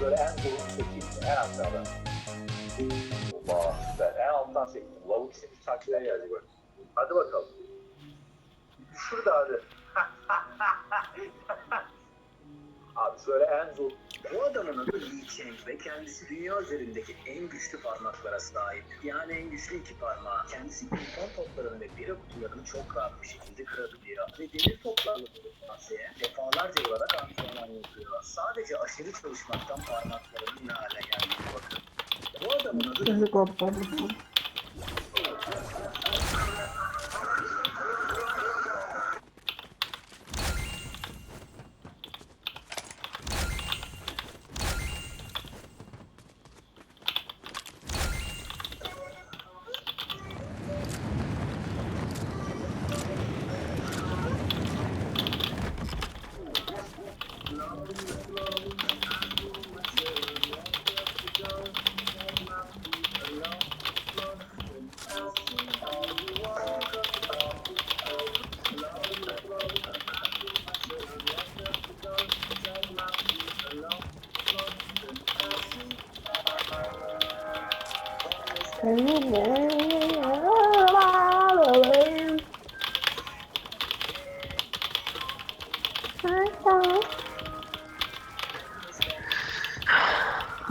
Böyle en zorunu seçeyim. En aşağıda. Oba süper. En alttan seçtim. Lavuk istediği taktiğe geldi bak. Hadi bakalım. Şurada hadi. Abi söyle en zor. Bu adamın adı Lee Cheng ve kendisi dünya üzerindeki en güçlü parmaklara sahip. Yani en güçlü iki parmağı. Kendisi pimpon toplarını ve bira kutularını çok rahat bir şekilde kırabiliyor. Ve demir toplarla dolu kaseye defalarca olarak antrenman yapıyor. Sadece aşırı çalışmaktan parmaklarının ne hale geldiğine bakın. Bu adamın adı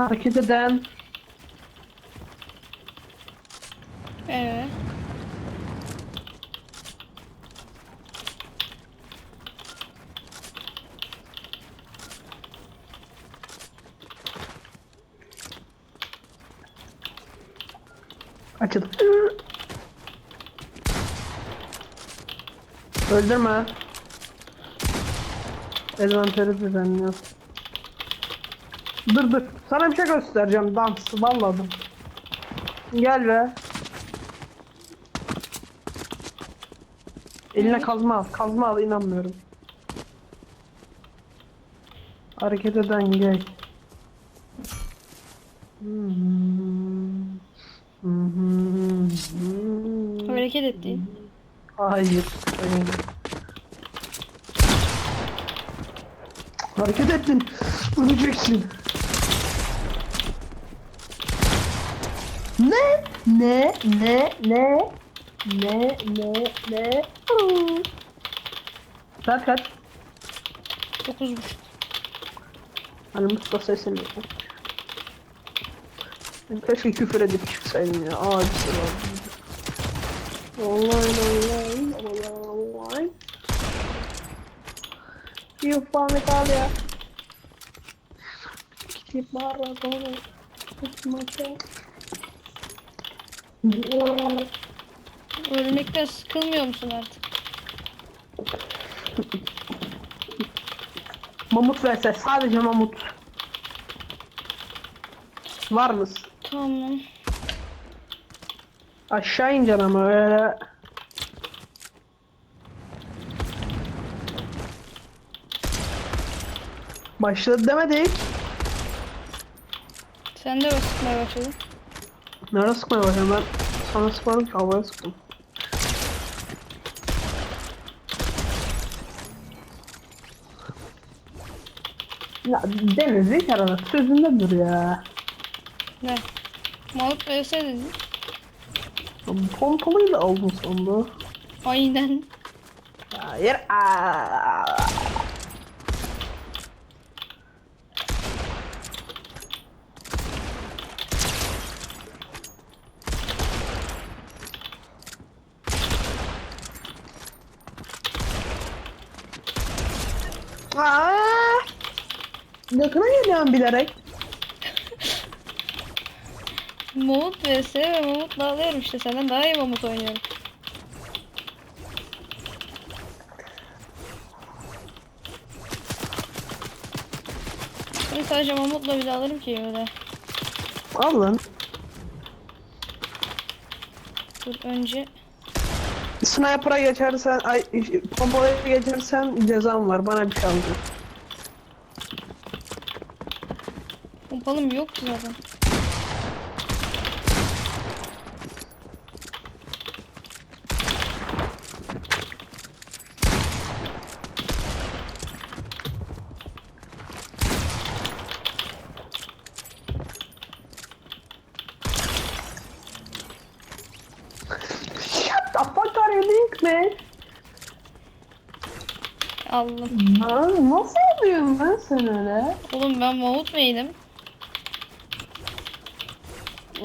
Hareket eden. Ee, Açıl. Öldürme. Envanteri düzenliyor. Dur dur. Sana bir şey göstereceğim. Dans. Vallahi dur. Gel be. Eline kazma al. Kazma al inanmıyorum. Hareket eden gay. Hareket etti. Hayır. hayır. Hareket ettin. Öleceksin. Ne? Ne? Ne? Ne? Ne? Ne? Saat kaç? Dokuz buçuk. Hani sesini. Ben Keşke küfür edip çıksaydım ya. Aa bir şey var. Online online online online. Yufa Italia. Gidip Maradona. Tutmaca. Ölmekten sıkılmıyor musun artık? Mamut vs sadece mamut. Var mısın? Tamam. Aşağı ineceksin ama öyle. Başladı demedik. Sen de sıkmaya başladın. Nerede sıkmaya başladım ben? Sana sıkmadım ki havaya sıktım. Ya Deniz kere de sözünde dur ya. Ne? Mahmut vs dedin. Pompalıyı da aldın sonunda. Aynen. Hayır. Aa! Yakına geliyorum bilerek. Mahmut vs ve Mahmut'la alıyorum işte senden daha iyi Mahmut oynuyorum. Ben sadece Mahmut'la bile alırım ki öyle. Al lan. Dur önce Sniper'a geçersen, ay, pompalaya geçersen cezam var. Bana bir şey alacak. Oğlum yok ki zaten. the fuck are you? Allah. Nasıl yapıyorsun lan sen öyle? Oğlum ben Mahmut meydim.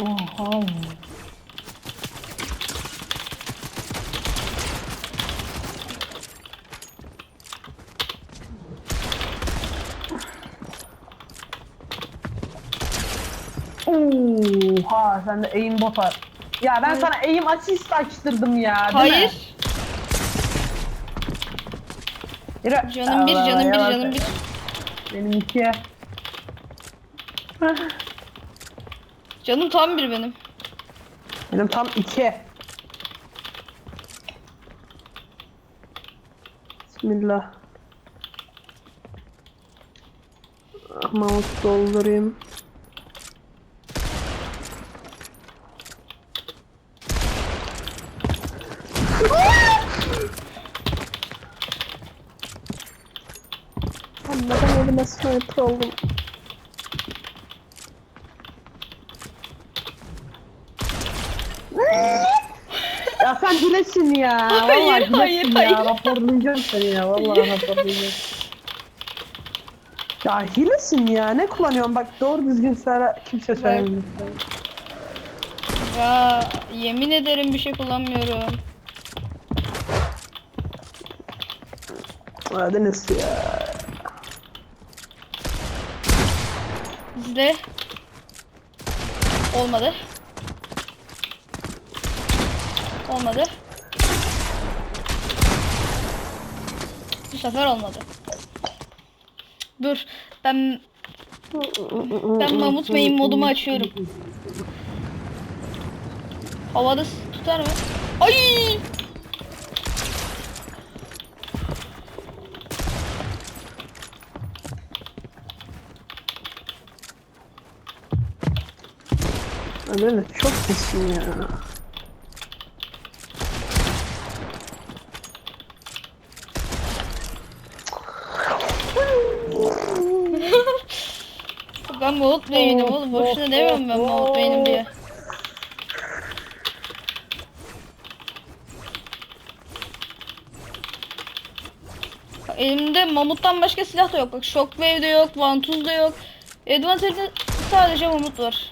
Oha. Oha sen de aim bot. Ya ben Evet. sana aim assist açtırdım ya değil mi? Hayır. Canım bir, Allah canım bir, canım bir. Benim iki. Canım tam bir benim. Benim tam iki. Bismillah. Ah, Mouse doldurayım. Anladım elime sniper oldum. Ya sen hilesin ya. Hayır, Vallahi hilesin hayır, ya. hayır. Raporlayacağım seni ya. Vallahi raporlayacağım. Ya hilesin ya. Ne kullanıyorsun? Bak doğru düzgün söyle. Kimse söylemiyor. Ya yemin ederim bir şey kullanmıyorum. Hadi nasıl ya? İzle. Olmadı. Olmadı. Sefer olmadı. Dur. Ben ben Mamut Bey'in modumu açıyorum. Havada tutar mı? Ay! Hadi ne? Çok kesin ya. Ben Mahmut Bey'im oğlum. Boşuna demiyorum ben Mahmut Bey'im diye. Elimde Mamut'tan başka silah da yok. Bak Shockwave de yok, Vantuz da yok. Advantage'de sadece Mamut var.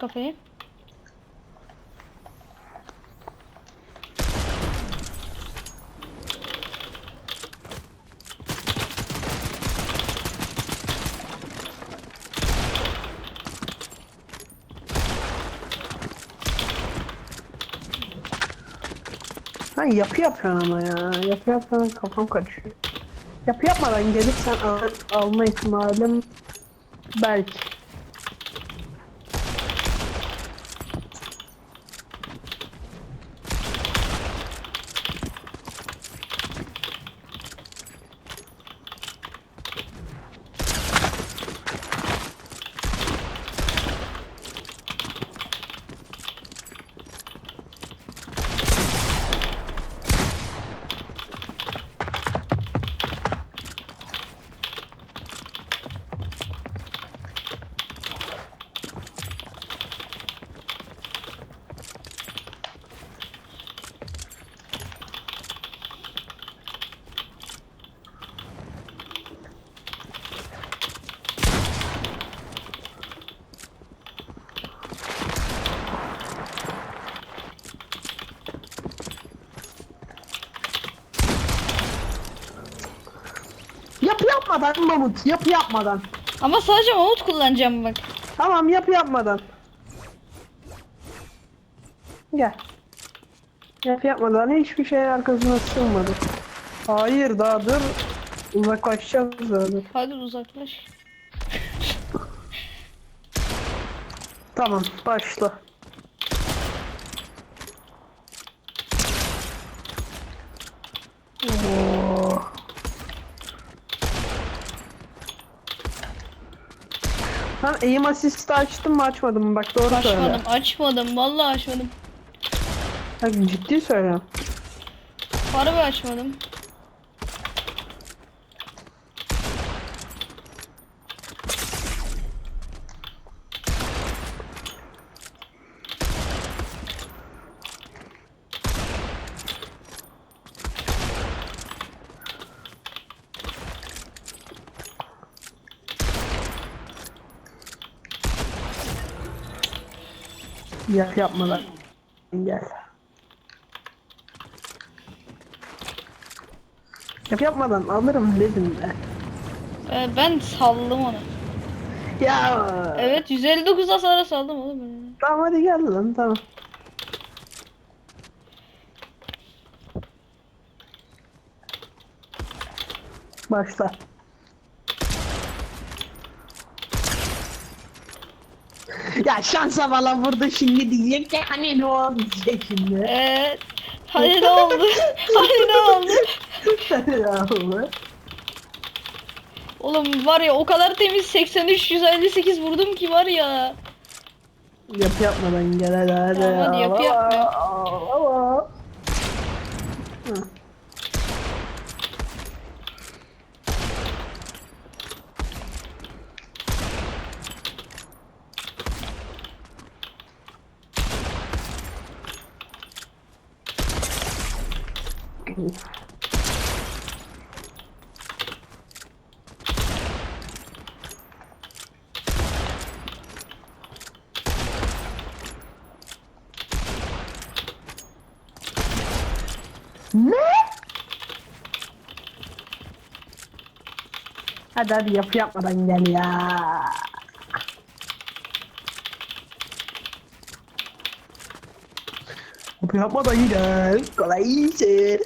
Kafayı. Sen yapı yapıyorsun ama ya. Yapı yapmadan kafam karışıyor. Yapı yapmadan gelirsen al, alma ihtimalim belki. Yapı yapmadan Mamut, yapı yapmadan. Ama sadece Mamut kullanacağım bak. Tamam yapı yapmadan. Gel. Yapı yapmadan hiçbir şeyin arkasına sığmadı. Hayır daha dur. Uzaklaşacağız zaten. Hadi uzaklaş. Tamam başla. Aim assist'i açtım mı açmadım mı? Bak doğru söyle. Açmadım, açmadım. Vallahi açmadım. Bak ciddi söylüyorum. Harbi açmadım. Yap yapmadan. Gel. Yap yapmadan alırım dedim de. Ee, ben saldım onu. Ya. Evet 159 hasara saldım oğlum. ben. Tamam hadi gel lan tamam. Başla. Ya şansa falan burada şimdi diyecek ki hani ne oldu diyecek şimdi. Evet. Hadi ne oldu? Hadi ne oldu? ya Allah. Oğlum var ya o kadar temiz 83 158 vurdum ki var ya. Yap yapmadan gel hadi hadi. Tamam, hadi yap, yapmıyor. Aa, Hı. Ne? Hadi hadi yap yapmadan gel ya. Yap yapmadan gel. Kolay iyisin.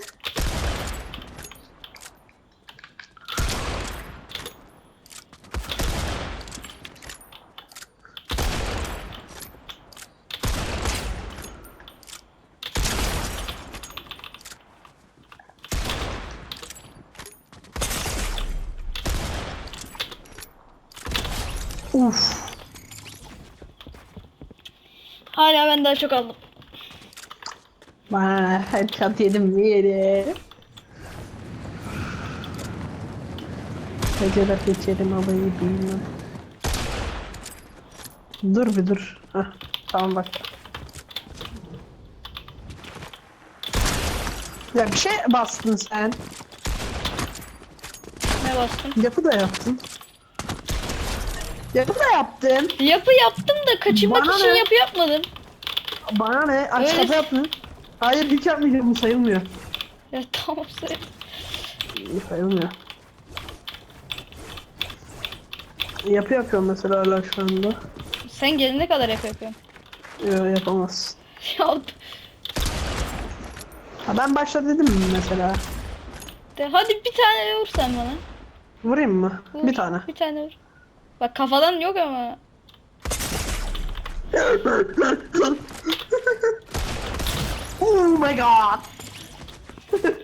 Uf. Hala ben daha çok aldım. Bana headshot yedim bir yeri. Headshot geçerim alayı bilmem. Dur bir dur. Hah, tamam bak. Ya bir şey bastın sen. Ne bastım? Yapı da yaptın. Yapı da yaptın. Yapı yaptım da kaçınmak Bana için ne? yapı yapmadım. Bana ne? Aç Öyle- kapı yaptın. Hayır hiç yapmayacağım bu sayılmıyor. Ya tamam söyle. Sayılmıyor. Yapı yapıyorum mesela hala şu anda. Sen gelene kadar yapı yapıyorum. Yok yapamazsın. Ya Ha ben başla dedim mesela? de, hadi bir tane vur sen bana. Vurayım mı? Vur. Bir tane. Bir tane vur. Bak kafadan yok ama. oh my god.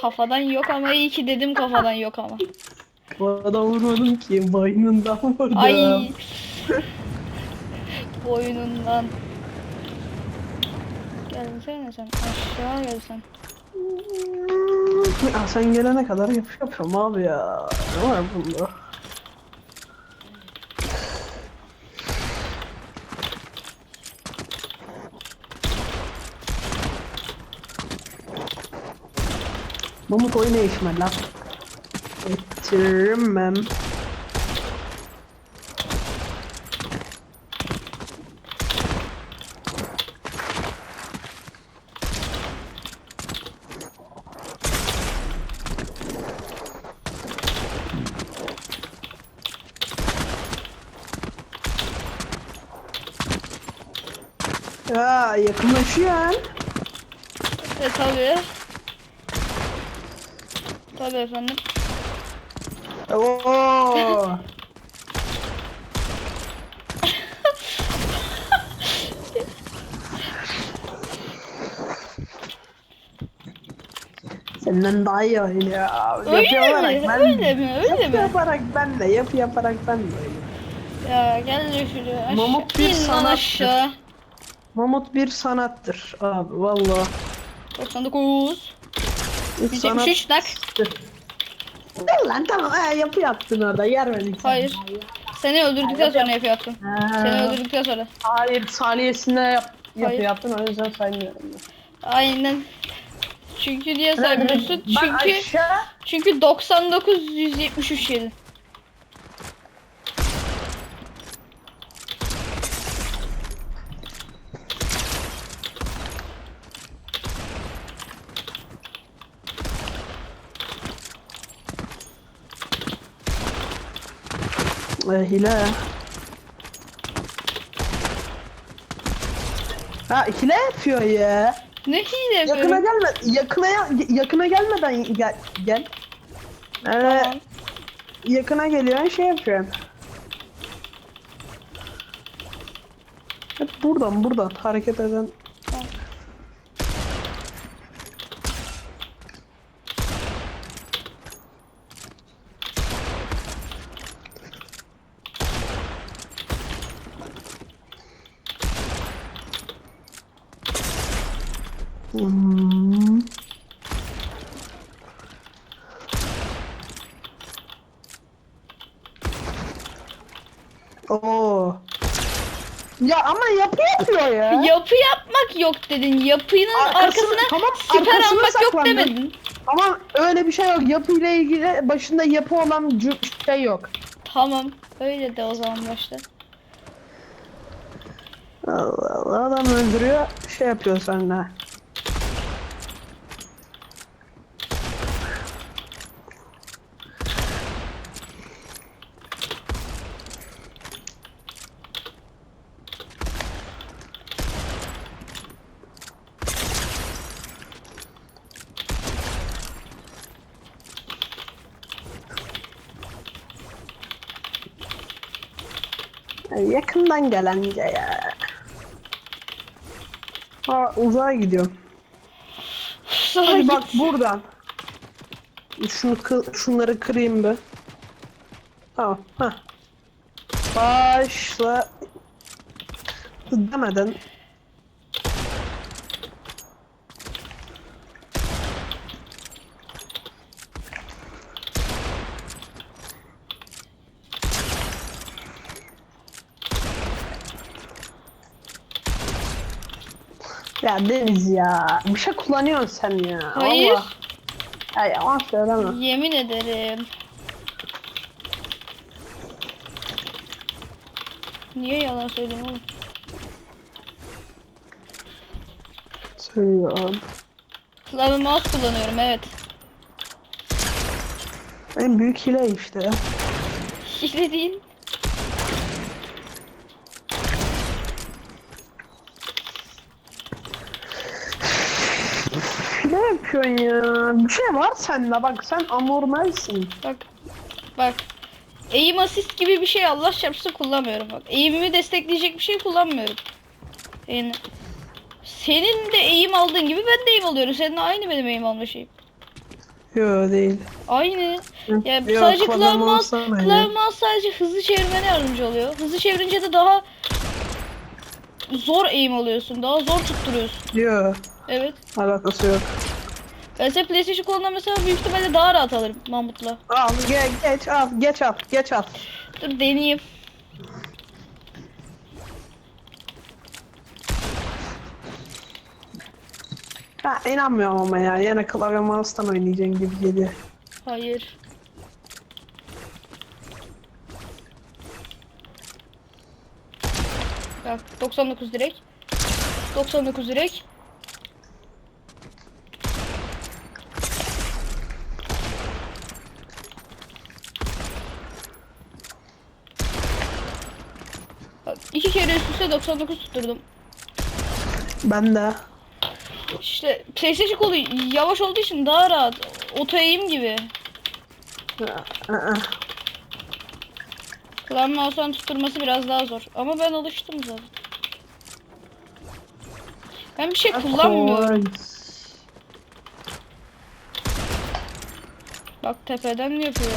Kafadan yok ama iyi ki dedim kafadan yok ama. Bu adam vurmadım ki. Boynundan vurdum. Ay. Boynundan. Gelsene sen aşağı gel sen. Ya sen gelene kadar yap yapıyorum abi ya. Ne var bunda? Mamut oyuna eşme lan. Ettirmem. Ya yakınlaşıyor. E tabi. Tabi efendim. Oo. Senden daha iyi oynuyor. Öyle Yapı mi? ben Öyle mi? Öyle yapı mi? yaparak ben de yapı yaparak ben de. Ya gel şuraya aşağı. Mamut bir İn sanattır. Mamut bir sanattır abi valla. 99. Bir 173 nak. sanattır. Dur lan tamam ha, yapı yaptın orada yer verdik. sana. Hayır. Seni öldürdükten sonra yapı yaptım. Ha, Seni öldürdükten sonra. Hayır saniyesinde yap, yapı Hayır. yaptın o yüzden saymıyorum. Aynen. Çünkü niye saymıyorsun? Çünkü aşağı çünkü 99 173 yedi. E, hile. Ha hile yapıyor ya. Ne hile Yakına yapıyorum? gelme. Yakına yakına gelmeden gel. gel. Yani Tamam. yakına geliyor şey yapıyor. Hep buradan buradan hareket eden. Tamam. Hmm. Oo. Ya ama yapı yapıyor ya. Yapı yapmak yok dedin. Yapının Arkasına- arkasına tamam, arkasına almak yok demedin. Ama öyle bir şey yok. Yapı ile ilgili başında yapı olan şey yok. Tamam. Öyle de o zaman başta. Allah Allah adam öldürüyor şey yapıyor seninle. Yakından gelence ya. Ha uzağa gidiyor. Hadi bak buradan. Şunu kı- şunları kırayım bir. Tamam. Ha. Başla. Demeden. Ya Deniz ya. Bir şey kullanıyorsun sen ya. Hayır. Allah. Ya yalan söyleme. Yemin ederim. Niye yalan söylüyorsun oğlum? Söylüyorum. Klavye mouse kullanıyorum evet. En büyük hile işte. Hile değil. Ne yapıyorsun ya? Bir şey var sende bak sen anormalsin. Bak. Bak. Aim assist gibi bir şey Allah çarpsın kullanmıyorum bak. Aim'imi destekleyecek bir şey kullanmıyorum. Yani senin de aim aldığın gibi ben de aim alıyorum. Seninle aynı benim aim alma şeyim. Yo değil. Aynı. Ya Yok, sadece klavye klavye mouse, mouse'dan aynı. klavye mouse sadece hızlı çevirmene yardımcı oluyor. Hızlı çevirince de daha zor aim alıyorsun. Daha zor tutturuyorsun. Yo Evet. alakası yok. Size PlayStation kolundan mesela büyük ihtimalle daha rahat alırım Mahmut'la. Al ge geç al geç al geç al. Dur deneyeyim. Ha inanmıyorum ama ya yine klavye mouse'tan oynayacaksın gibi geliyor. Hayır. Bak 99 direkt. 99 direkt. Bak iki kere üst üste 99 tutturdum. Ben de. İşte PlayStation kolu yavaş olduğu için daha rahat. Oto aim gibi. Klavye mouse'dan tutturması biraz daha zor. Ama ben alıştım zaten. Ben bir şey kullanmıyorum. Bak tepeden yapıyor.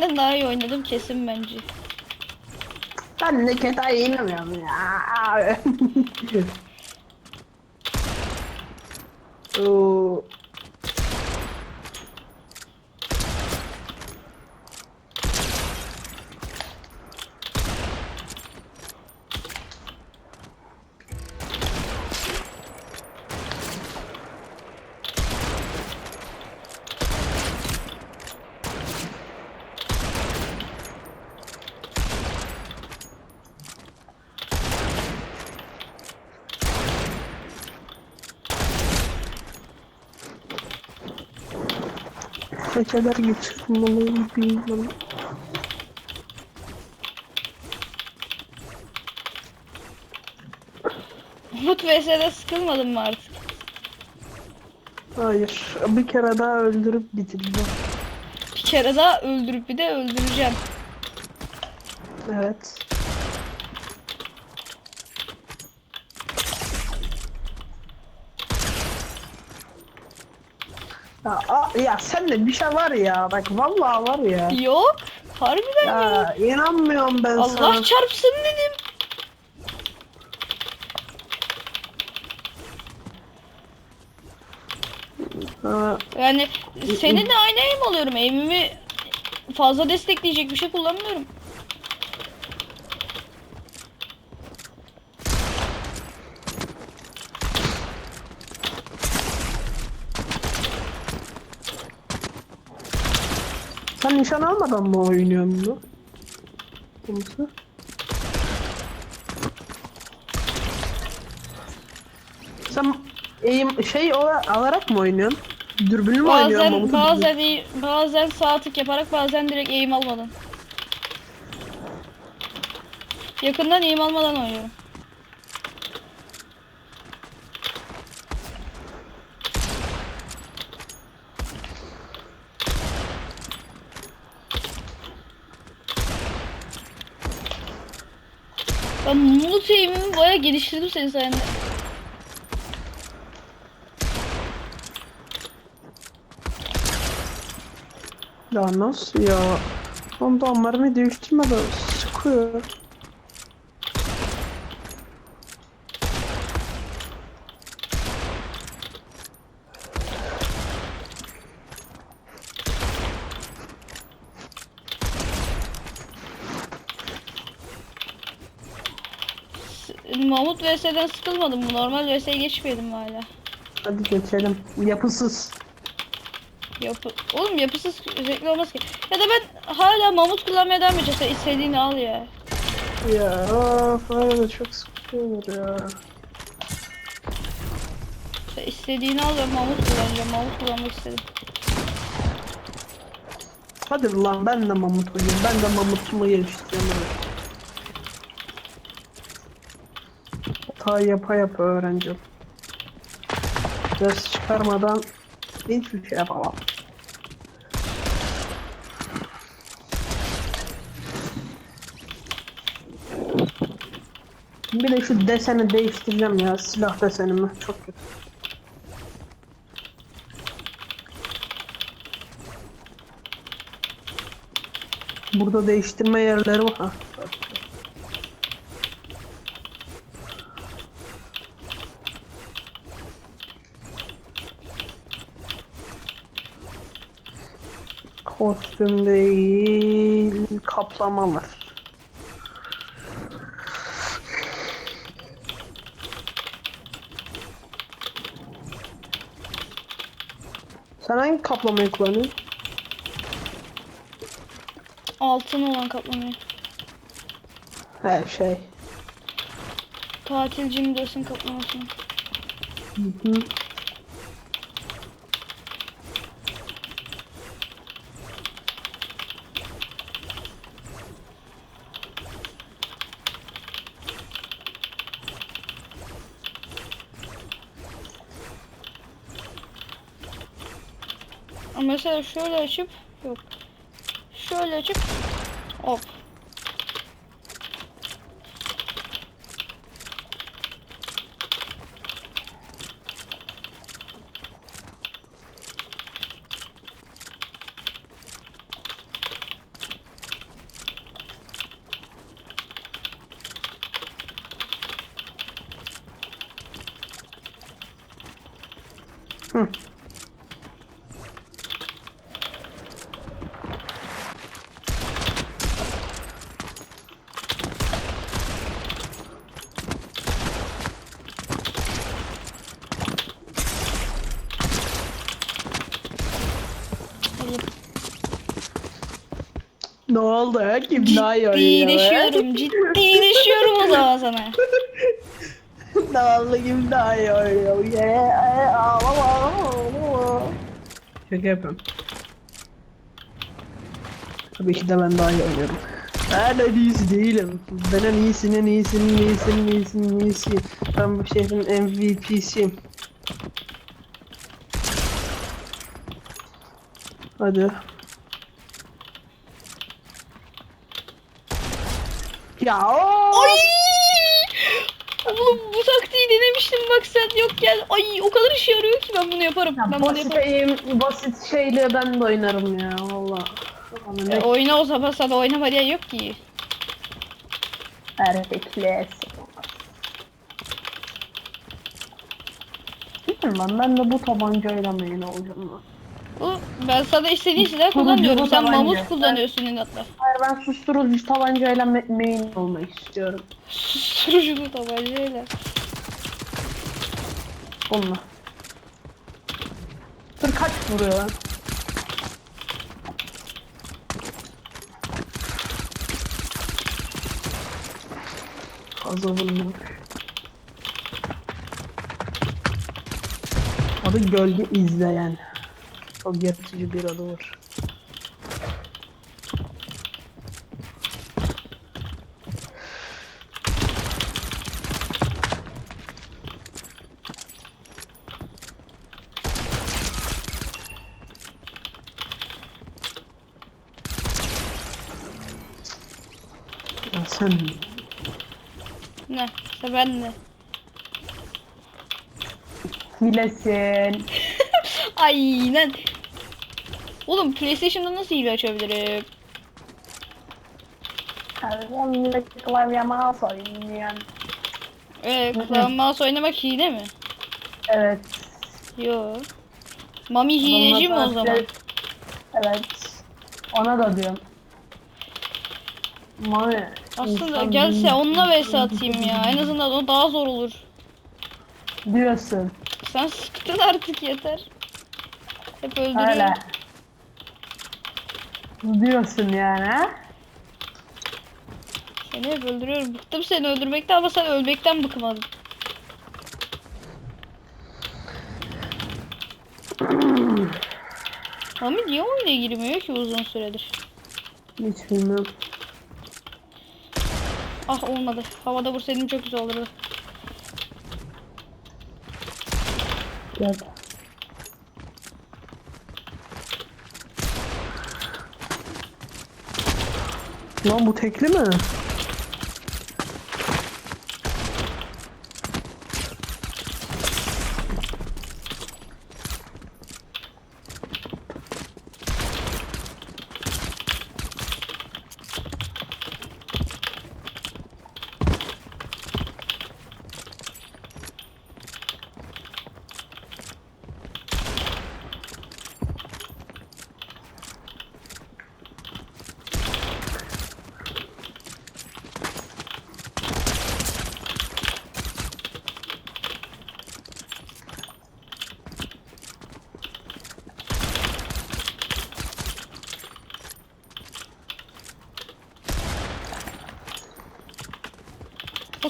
Senden daha iyi oynadım kesin bence. Ben de ketaya inanmıyorum ya. Oo. Geceler geçirmeliyim bilmem. Umut vs'de sıkılmadın mı artık? Hayır. Bir kere daha öldürüp bitireceğim. Bir kere daha öldürüp bir de öldüreceğim. Evet. Ya, ya sende bir şey var ya. Bak vallahi var ya. Yok. Harbiden yok. Ya inanmıyorum ben Allah sana. çarpsın dedim. Ha, Yani seninle aynı aim alıyorum. Aim'imi fazla destekleyecek bir şey kullanmıyorum. Sen nişan almadan mı oynuyorsun bunu? Komusu. Sen eğim şey ola- alarak mı oynuyorsun? Dürbünlü mü oynuyorsun Bazen bazen bazen sağ tık yaparak bazen direkt aim almadan. Yakından aim almadan oynuyorum. Ben Mulut aim'imi bayağı geliştirdim senin sayende. Ya nasıl ya? Oğlum damarını değiştirmeden sıkıyor. Mahmut vs'den sıkılmadım mı? Normal vs'ye geçmedim hala? Hadi geçelim. Yapısız. Yapı... Oğlum yapısız zevkli olmaz ki. Ya da ben hala mamut kullanmaya devam edeceğim. İstediğini al ya. Ya of de çok sıkıyor ya. Sen istediğini al ben mamut kullanacağım. Mamut kullanmak istedim. Hadi lan ben de mamut oynayayım. Ben de mamutumu geliştireceğim. evet. Hata yapa yapa öğreneceğim. Ders çıkarmadan hiçbir şey yapamam. Bir de şu deseni değiştireceğim ya silah desenimi çok kötü. Burada değiştirme yerleri var. Kostüm değil, kaplamalar. Sen hangi kaplamayı kullanıyorsun? Altın olan kaplamayı. Her şey. Tatil cimdosun kaplamasını. Hı hı. Mesela şöyle açıp yok. Şöyle açıp hop. Hı. Ne oldu? Kim daha iyi oynuyor? Ciddileşiyorum. Ciddileşiyorum o zaman sana. Ne oldu kim daha iyi oynuyor? Yeah, ağlama ağlama ağlama. Şaka yapıyorum. Tabii ki de ben daha iyi oynuyorum. Ben en iyisi değilim. Ben en iyisinin iyisinin iyisinin iyisinin iyisi. Ben bu şehrin MVP'siyim. Hadi. Ya o. Ay! Oğlum bu taktiği denemiştim bak sen yokken. Ay o kadar işe yarıyor ki ben bunu yaparım. Ya ben bunu basit yaparım. eğim, basit şeyle ben de oynarım ya valla. E, ne oyna o zaman sana oynama diye yok ki. erkekler. Bilmiyorum ben, ben de bu tabancayla main olacağım. Bu ben sana istediğin Kurucu kullanıyorum. Sen tabanca. mamut kullanıyorsun inatla. Hayır ben susturucu tabancayla ma- main olmak istiyorum. Susturuculu tabancayla. Bununla. Dur kaç vuruyor lan? Fazla vurmuyor. Adı gölge izleyen. Çok yaratıcı bir adı var. Ya sen Ne? İşte ben de. hilesin. Aynen. Oğlum PlayStation'da nasıl hile açabilirim? Millet klavye mouse. Ee, Hı hı. klavye mouse oynamak hile mi? Evet. Yo. Mami hileci mi o zaman? Evet. Ona da diyorum. Mami. Aslında gelse onunla vs atayım ya. En azından o daha zor olur. Diyorsun. Sen sıktın artık yeter. Hep Öyle. Diyorsun yani ha? Seni hep öldürüyorum. Bıktım seni öldürmekten ama sen ölmekten bıkmadın. Mami niye oyuna girmiyor ki uzun süredir? Hiç bilmem. Ah olmadı. Havada vursaydım çok güzel olurdu. Gel. Lan bu tekli mi?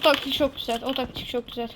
O taktik çok güzel. O taktik çok güzel.